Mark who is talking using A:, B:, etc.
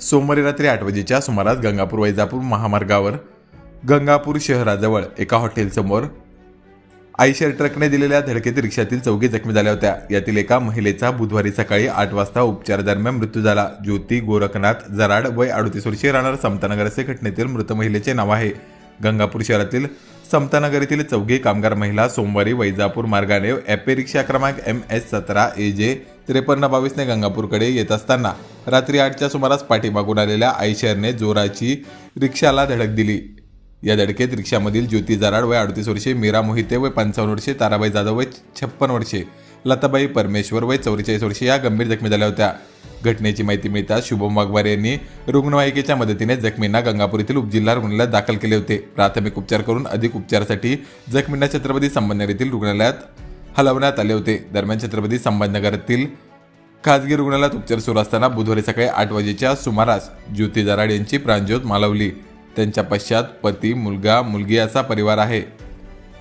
A: सोमवारी रात्री आठ वाजेच्या सुमारास गंगापूर वैजापूर महामार्गावर गंगापूर शहराजवळ एका हॉटेलसमोर आयशर ट्रकने दिलेल्या धडकेत रिक्षातील चौघी जखमी झाल्या होत्या. यातील एका महिलेचा बुधवारी सकाळी आठ वाजता उपचारादरम्यान मृत्यू झाला. ज्योती गोरखनाथ जराड वय अडतीस वर्षी राहणार समतानगर असे घटनेतील मृत महिलेचे नाव आहे. गंगापूर शहरातील समतानगर येथील चौघी कामगार महिला सोमवारी वैजापूर मार्गाने ॲपे रिक्षा क्रमांक एम एस सतरा ए जे त्रेपन्न बावीसने गंगापूरकडे येत असताना रात्री आठच्या सुमारास पाठीमागून आलेल्या आयशरने जोराची रिक्षाला धडक दिली. या धडकेत रिक्षामधील ज्योती जराड वय अडतीस वर्षे मीरा मोहिते वय पंचावन्न वर्षे ताराबाई जाधव वय छप्पन वर्षे लताबाई परमेश्वर वय चौवेचाळीस वर्षे या गंभीर जखमी झाल्या होत्या. घटनेची माहिती मिळताच शुभम वाघमारे यांनी रुग्णवाहिकेच्या मदतीने जखमींना गंगापूर येथील उपजिल्हा रुग्णालयात दाखल केले होते. प्राथमिक उपचार करून अधिक उपचारासाठी जखमींना छत्रपती संभाजीनगर येथील रुग्णालयात हलवण्यात आले होते. दरम्यान छत्रपती संभाजीनगरातील खाजगी रुग्णालयात उपचार सुरू असताना बुधवारी सकाळी आठ वाजेच्या सुमारास ज्योती दराड यांची प्राणज्योत मालवली. त्यांच्या पश्चात पती मुलगा मुलगी असा परिवार आहे.